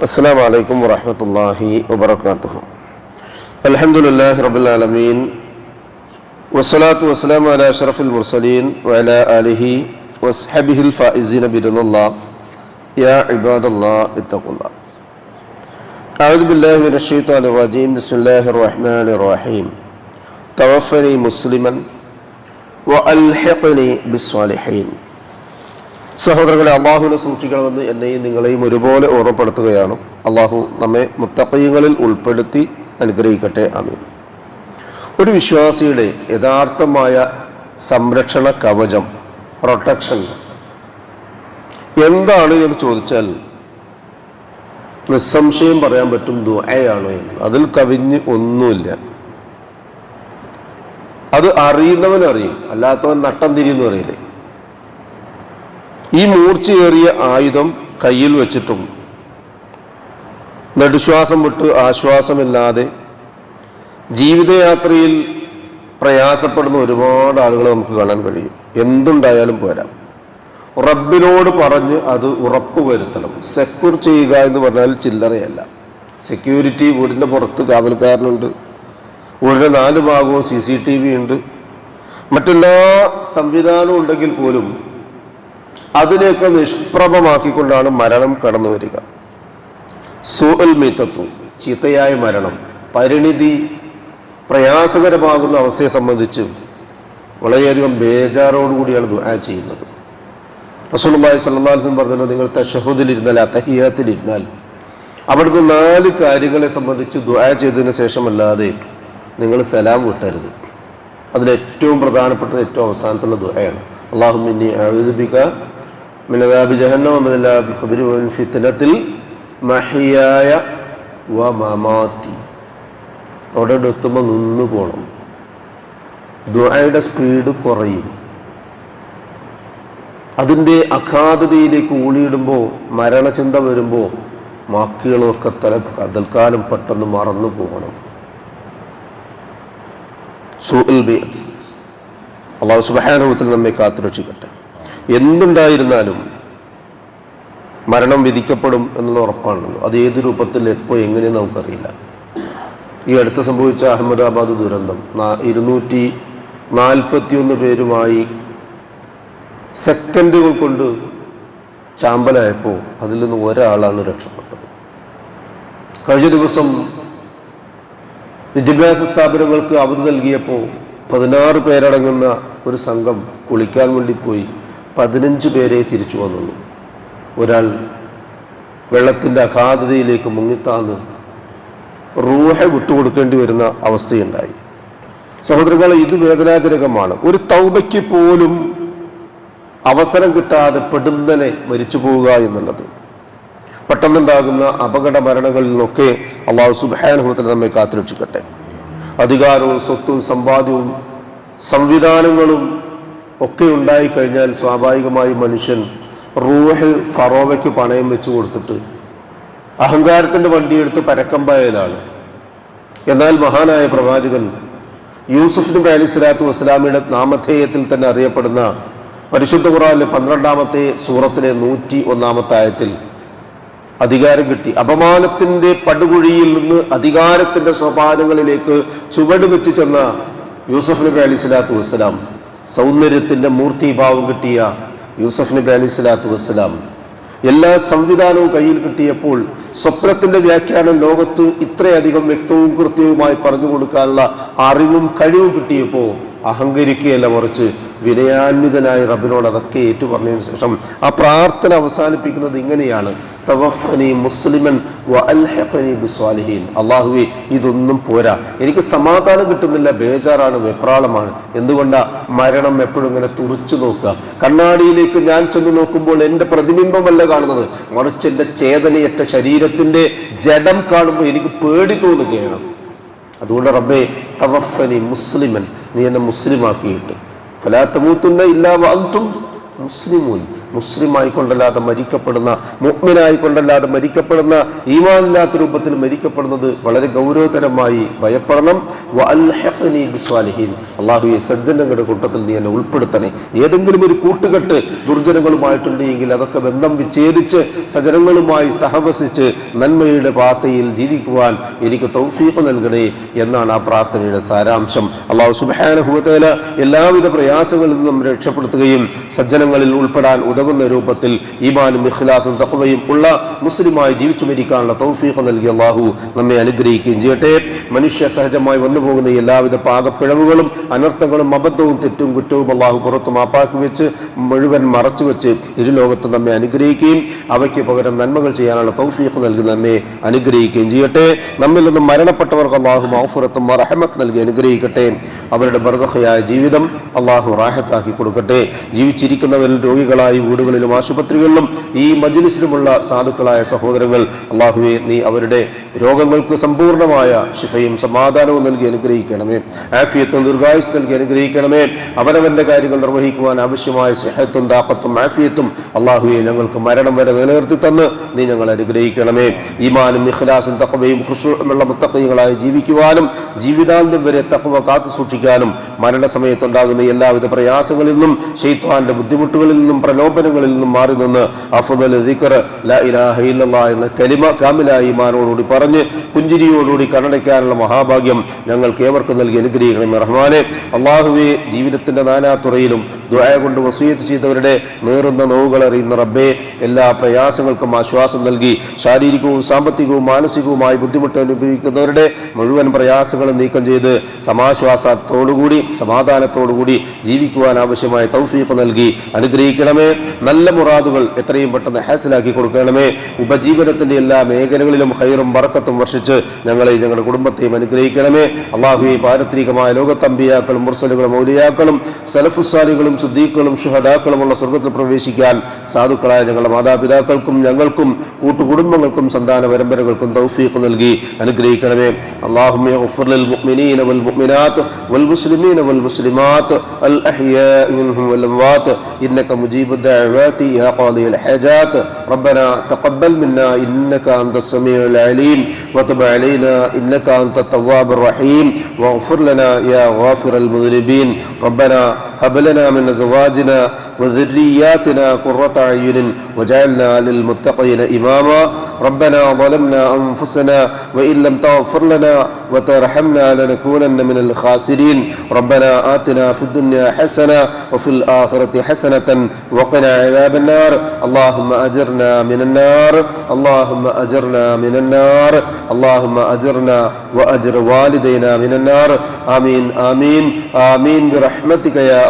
السلام عليكم ورحمة الله وبركاته. الحمد لله رب العالمين والصلاة والسلام على أشرف المرسلين وعلى آله وصحبه الفائزين برضا الله. يا عباد الله اتقوا الله. أعوذ بالله من الشيطان الرجيم. بسم الله الرحمن الرحيم. توفني مسلما وألحقني بالصالحين. സഹോദരങ്ങളെ അള്ളാഹുവിനെ സൂക്ഷിക്കണമെന്ന് എന്നെയും നിങ്ങളെയും ഒരുപോലെ ഓർമ്മപ്പെടുത്തുകയാണ്. അള്ളാഹു നമ്മെ മുത്തക്കയങ്ങളിൽ ഉൾപ്പെടുത്തി അനുഗ്രഹിക്കട്ടെ. അമീൻ ഒരു വിശ്വാസിയുടെ യഥാർത്ഥമായ സംരക്ഷണ കവചം പ്രൊട്ടക്ഷൻ എന്താണ് എന്ന് ചോദിച്ചാൽ നിസ്സംശയം പറയാൻ പറ്റും ദുആയാണ് എന്ന്. അതിൽ കവിഞ്ഞ് ഒന്നുമില്ല. അത് അറിയുന്നവനറിയും അല്ലാത്തവൻ നട്ടം തിരിയെന്ന് അറിയില്ലേ ഈ മൂർച്ചയേറിയ ആയുധം കയ്യിൽ വെച്ചിട്ടും നെടുശ്വാസം വിട്ട് ആശ്വാസമില്ലാതെ ജീവിതയാത്രയിൽ പ്രയാസപ്പെടുന്ന ഒരുപാട് ആളുകളെ നമുക്ക് കാണാൻ കഴിയും. എന്തുണ്ടായാലും പോരാ. റബ്ബിനോട് പറഞ്ഞ് അത് ഉറപ്പ് വരുത്തണം. സെക്യൂർ ചെയ്യുക എന്ന് പറഞ്ഞാൽ ചില്ലറയല്ല. സെക്യൂരിറ്റി വീടിന്റെ പുറത്ത് കാവൽക്കാരനുണ്ട്. വീടിന്റെ നാല് ഭാഗവും സി സി ടി വി ഉണ്ട്. മറ്റെല്ലാ സംവിധാനവും ഉണ്ടെങ്കിൽ പോലും അതിനെയൊക്കെ നിഷ്പ്രഭമാക്കിക്കൊണ്ടാണ് മരണം കടന്നു വരിക. സുൽമിത്തത്വം മീത്തത്വം ചീത്തയായ മരണം പരിണിതി പ്രയാസകരമാകുന്ന അവസ്ഥയെ സംബന്ധിച്ച് വളരെയധികം ബേജാറോടുകൂടിയാണ് ദുആ ചെയ്യുന്നത്. റസൂലുള്ളാഹി സ്വല്ലല്ലാഹു അലൈഹി വസല്ലം പറഞ്ഞു നിങ്ങൾ തഷഹുദിലിരുന്നാൽ അത്തഹിയാത്തിലിരുന്നാൽ അവിടുന്ന് നാല് കാര്യങ്ങളെ സംബന്ധിച്ച് ദുആ ചെയ്തതിന് ശേഷമല്ലാതെ നിങ്ങൾ സലാം വിട്ടരുത്. അതിലേറ്റവും പ്രധാനപ്പെട്ട ഏറ്റവും അവസാനത്തുള്ള ദുആയാണ്. അള്ളാഹുമിന്നി അഴുതുബിക മിനദാബി ജഹന്ന ഖബരി ഫിത്തനത്തിൽ മഹിയായ വ മമാത്തി. തൊടടുത്തുമ്പോൾ നിന്നു പോകണം ദുആയുടെ സ്പീഡ് കുറയും. അതിന്റെ അഗാധതയിലേക്ക് ഊളിയിടുമ്പോൾ മരണചിന്ത വരുമ്പോൾ വാക്കുകളൊക്കെ തല തൽക്കാലം പെട്ടെന്ന് മറന്നു പോകണം. സൂൽബേത് അല്ലാഹു സുബ്ഹാനഹു അള്ളാഹു സുബാനുഭവത്തിൽ നമ്മെ കാത്തുരക്ഷിക്കട്ടെ. എന്തുണ്ടായിരുന്നാലും മരണം വിധിക്കപ്പെടും എന്നുള്ള ഉറപ്പാണല്ലോ. അത് ഏത് രൂപത്തിൽ എപ്പോൾ എങ്ങനെയും നമുക്കറിയില്ല. ഈ അടുത്ത് സംഭവിച്ച അഹമ്മദാബാദ് ദുരന്തം ഇരുന്നൂറ്റി നാൽപ്പത്തിയൊന്ന് പേരുമായി സെക്കൻഡുകൾ കൊണ്ട് ചാമ്പലായപ്പോൾ അതിൽ നിന്ന് ഒരാളാണ് രക്ഷപ്പെട്ടത്. കഴിഞ്ഞ ദിവസം വിദ്യാഭ്യാസ സ്ഥാപനങ്ങൾക്ക് അവധി നൽകിയപ്പോൾ പതിനാറ് പേരടങ്ങുന്ന ഒരു സംഘം കുളിക്കാൻ വേണ്ടി പോയി. പതിനഞ്ച് പേരെ തിരിച്ചു വന്നുള്ളൂ. ഒരാൾ വെള്ളത്തിന്റെ അഗാധതയിലേക്ക് മുങ്ങിത്താന്ന് റൂഹ വിട്ടുകൊടുക്കേണ്ടി വരുന്ന അവസ്ഥയുണ്ടായി. സഹോദരങ്ങളെ ഇത് വേദനാജനകമാണ്. ഒരു തൗബയ്ക്ക് പോലും അവസരം കിട്ടാതെ പെടുന്നനെ മരിച്ചു പോവുക എന്നുള്ളത്. പെട്ടെന്നുണ്ടാകുന്ന അപകട മരണങ്ങളിൽ നിന്നൊക്കെ അള്ളാഹു സുബാനുഭവത്തിൽ നമ്മെ കാത്തുരക്ഷിക്കട്ടെ. അധികാരവും സ്വത്തും സമ്പാദ്യവും സംവിധാനങ്ങളും ഒക്കെ ഉണ്ടായിക്കഴിഞ്ഞാൽ സ്വാഭാവികമായി മനുഷ്യൻ റൂഹ് ഫറോവയ്ക്ക് പണയം വെച്ച് കൊടുത്തിട്ട് അഹങ്കാരത്തിന്റെ വണ്ടിയെടുത്ത് പരക്കമ്പായലാണ്. എന്നാൽ മഹാനായ പ്രവാചകൻ യൂസുഫ് അലി സ്വലാത്തു വസ്സലാമിയുടെ നാമധേയത്തിൽ തന്നെ അറിയപ്പെടുന്ന പരിശുദ്ധ ഖുറാനിലെ പന്ത്രണ്ടാമത്തെ സൂറത്തിലെ നൂറ്റി ഒന്നാമത്തെ ആയത്തിൽ അധികാരം കിട്ടി. അപമാനത്തിന്റെ പടുകുഴിയിൽ നിന്ന് അധികാരത്തിന്റെ സോപാനങ്ങളിലേക്ക് ചുവട് വെച്ച് ചെന്ന യൂസഫ് നബി അലി സ്വലാത്തു വസ്സലാം സൗന്ദര്യത്തിന്റെ മൂർത്തിഭാവം കിട്ടിയ യൂസഫ് നബി അലി സ്വലാത്തു വസ്സലാം. എല്ലാ സംവിധാനവും കയ്യിൽ കിട്ടിയപ്പോൾ സ്വപ്നത്തിന്റെ വ്യാഖ്യാനം ലോകത്ത് ഇത്രയധികം വ്യക്തവും കൃത്യവുമായി പറഞ്ഞു കൊടുക്കാനുള്ള അറിവും കഴിവും കിട്ടിയപ്പോൾ അഹങ്കരിക്കുകയല്ല മറിച്ച് വിനയാന്വിതനായ റബിനോട് അതൊക്കെ ഏറ്റുപറഞ്ഞതിന് ശേഷം ആ പ്രാർത്ഥന അവസാനിപ്പിക്കുന്നത് ഇങ്ങനെയാണ്. തവഫനി മുസ്ലിമൻ ബിസ്വാലിഹീൻ. അള്ളാഹുവെ ഇതൊന്നും പോരാ. എനിക്ക് സമാധാനം കിട്ടുന്നില്ല ബേജാറാണ് വെപ്രാളമാണ്. എന്തുകൊണ്ടാ മരണം എപ്പോഴും ഇങ്ങനെ തുറച്ചു നോക്കുക? കണ്ണാടിയിലേക്ക് ഞാൻ ചെന്ന് നോക്കുമ്പോൾ എന്റെ പ്രതിബിംബമല്ല കാണുന്നത്. മറിച്ച് എന്റെ ചേതനയറ്റ ശരീരത്തിന്റെ ജഡം കാണുമ്പോൾ എനിക്ക് പേടി തോന്നുകയാണ്. അതുകൊണ്ട് റബ്ബേ തവഫനി മുസ്ലിമൻ നീ എന്നെ മുസ്ലിമാക്കിയിട്ട്. ഫലാത്തമൂത്തുന്ന ഇല്ലാ അന്തും മുസ്ലിമൂൻ. മുസ്ലിമായി കൊണ്ടല്ലാതെ മരിക്കപ്പെടുന്ന മുഗ്മിനായിക്കൊണ്ടല്ലാതെ മരിക്കപ്പെടുന്ന ഈമാനില്ലാത്ത രൂപത്തിൽ മരിക്കപ്പെടുന്നത് വളരെ ഗൗരവതരമായി ഭയപ്പെടണം. അള്ളാഹുയെ സജ്ജനങ്ങളുടെ കൂട്ടത്തിൽ നീ എന്നെ ഉൾപ്പെടുത്തണേ. ഏതെങ്കിലും ഒരു കൂട്ടുകെട്ട് ദുർജനങ്ങളുമായിട്ടുണ്ടെങ്കിൽ അതൊക്കെ ബന്ധം വിച്ഛേദിച്ച് സജനങ്ങളുമായി സഹവസിച്ച് നന്മയുടെ പാത്തയിൽ ജീവിക്കുവാൻ എനിക്ക് തൗഫീഖ് നൽകണേ എന്നാണ് ആ പ്രാർത്ഥനയുടെ സാരാംശം. അള്ളാഹു സുബാനുഭവത്തേല എല്ലാവിധ പ്രയാസങ്ങളിൽ നിന്നും രക്ഷപ്പെടുത്തുകയും സജ്ജനങ്ങളിൽ ഉൾപ്പെടാൻ ഉതകുന്ന രൂപത്തിൽ ഈമാനും ഇഖ്ലാസും തക്വയും ഉള്ള മുസ്ലിമായി ജീവിച്ചു മരിക്കാനുള്ള തൗഫീഖ് നൽകിയ അള്ളാഹു നമ്മെ അനുഗ്രഹിക്കുകയും ചെയ്യട്ടെ. മനുഷ്യ സഹജമായി വന്നുപോകുന്ന എല്ലാവിധ പാകപ്പിഴവുകളും അനർത്ഥങ്ങളും അബദ്ധവും തെറ്റും കുറ്റവും അള്ളാഹു പുറത്തു മാപ്പാക്കി വെച്ച് മുഴുവൻ മറച്ചു വെച്ച് ഇരുലോകത്ത് നമ്മെ അനുഗ്രഹിക്കുകയും അവയ്ക്ക് പകരം നന്മകൾ ചെയ്യാനുള്ള തൗഫീഖ് നൽകി നമ്മെ അനുഗ്രഹിക്കുകയും ചെയ്യട്ടെ. നമ്മിൽ നിന്നും മരണപ്പെട്ടവർക്ക് അള്ളാഹു മൗഫുറത്തും റഹമത്ത് നൽകി അനുഗ്രഹിക്കട്ടെ. അവരുടെ ബർദഹയായ ജീവിതം അള്ളാഹു റാഹത്താക്കി കൊടുക്കട്ടെ. ജീവിച്ചിരിക്കുന്നവരിൽ രോഗികളായി വീടുകളിലും ആശുപത്രികളിലും ഈ മജിലിസിലുമുള്ള സാധുക്കളായ സഹോദരങ്ങൾ അള്ളാഹുവെ നീ അവരുടെ രോഗങ്ങൾക്ക് സമ്പൂർണമായ ശിഫയും സമാധാനവും നൽകി അനുഗ്രഹിക്കണമേ. ആഫിയത്തും ദീർഘായുസ് നൽകി അനുഗ്രഹിക്കണമേ. അവനവന്റെ കാര്യങ്ങൾ നിർവഹിക്കുവാൻ ആവശ്യമായ സിഹത്തും താക്കത്തും ആഫിയത്തും അള്ളാഹുവെ ഞങ്ങൾക്ക് മരണം വരെ നിലനിർത്തി തന്ന് നീ ഞങ്ങൾ അനുഗ്രഹിക്കണമേ. ഈമാനും ഇഖ്ലാസും തക്കവയും ഖുശൂഉമുള്ള മുത്തക്കൈകളായി ജീവിക്കുവാനും ജീവിതാന്തം വരെ തക്കവ കാത്തു സൂക്ഷിക്കാനും മരണസമയത്തുണ്ടാകുന്ന എല്ലാവിധ പ്രയാസങ്ങളിൽ നിന്നും ഷെയ്ത്വാന്റെ ബുദ്ധിമുട്ടുകളിൽ നിന്നും പ്രലോഭനങ്ങളിൽ നിന്നും മാറി നിന്ന് അഫദൽ ദിക്ർ ലാ ഇലാഹ എന്ന കലിമ കാമിലായ മാനോടുകൂടി പറഞ്ഞ് പുഞ്ചിരിയോടുകൂടി കണ്ണടയ്ക്കാനുള്ള മഹാഭാഗ്യം ഞങ്ങൾ കേവർക്ക് നൽകി അനുഗ്രഹിക്കണമേ റഹ്മാനെ. അള്ളാഹുവെ ജീവിതത്തിന്റെ നാനാതുറയിലും ദ്വായ കൊണ്ട് വസൂയത്ത് ചെയ്തവരുടെ നേറുന്ന നോവുകൾ അറിയുന്ന റബ്ബെ എല്ലാ പ്രയാസങ്ങൾക്കും ആശ്വാസം നൽകി ശാരീരികവും സാമ്പത്തികവും മാനസികവുമായി ബുദ്ധിമുട്ട് അനുഭവിക്കുന്നവരുടെ മുഴുവൻ പ്രയാസങ്ങളും നീക്കം ചെയ്ത് സമാശ്വാസത്തോടുകൂടി സമാധാനത്തോടുകൂടി ജീവിക്കുവാൻ ആവശ്യമായ തൗഫീഖ് നൽകി അനുഗ്രഹിക്കണമേ. നല്ല മുറാദുകൾ എത്രയും പെട്ടെന്ന് ഹാസിലാക്കി കൊടുക്കണമേ ഉപജീവനത്തിന്റെ എല്ലാ മേഖലകളിലും ഹൈറും ബറക്കത്തും വർഷിച്ച് ഞങ്ങളെ ഞങ്ങളുടെ കുടുംബത്തെയും അനുഗ്രഹിക്കണമേ അള്ളാഹുവെ പാരത്രികമായ ലോകത്തമ്പിയാക്കളും മുർസലുകളും മൗലിയാക്കളും സലഫുസാലികളും സുദ്ദീഖുകളും ഷുഹദാക്കളുമുള്ള സ്വർഗത്തിൽ പ്രവേശിക്കാൻ സാധുക്കളായ ഞങ്ങളുടെ മാതാപിതാക്കൾക്കും ഞങ്ങൾക്കും കൂട്ടുകുടുംബങ്ങൾക്കും സന്താന പരമ്പരകൾക്കും തൗഫീഖ് നൽകി അനുഗ്രഹിക്കണമേ اللهم اغفر للمؤمنين والمؤمنات والمسلمين والمسلمات الأحياء منهم والأموات إنك مجيب الدعوات يا قاضي الحاجات. ربنا تقبل منا إنك أنت السميع العليم. وتب علينا إنك أنت التواب الرحيم. واغفر لنا يا غافر المذنبين. ربنا هب لنا من أزواجنا وذرياتنا قرة أعين وجعلنا للمتقين إماما. ربنا ظلمنا أنفسنا وإن لم تغفر لنا وترحمنا لنكونن من الخاسرين. ربنا آتنا في الدنيا حسنة وفي الآخرة حسنة وقنا عذاب النار. اللهم أجرنا من النار. اللهم أجرنا من النار. اللهم أجرنا وأجر والدينا من النار. آمين آمين آمين برحمتك يا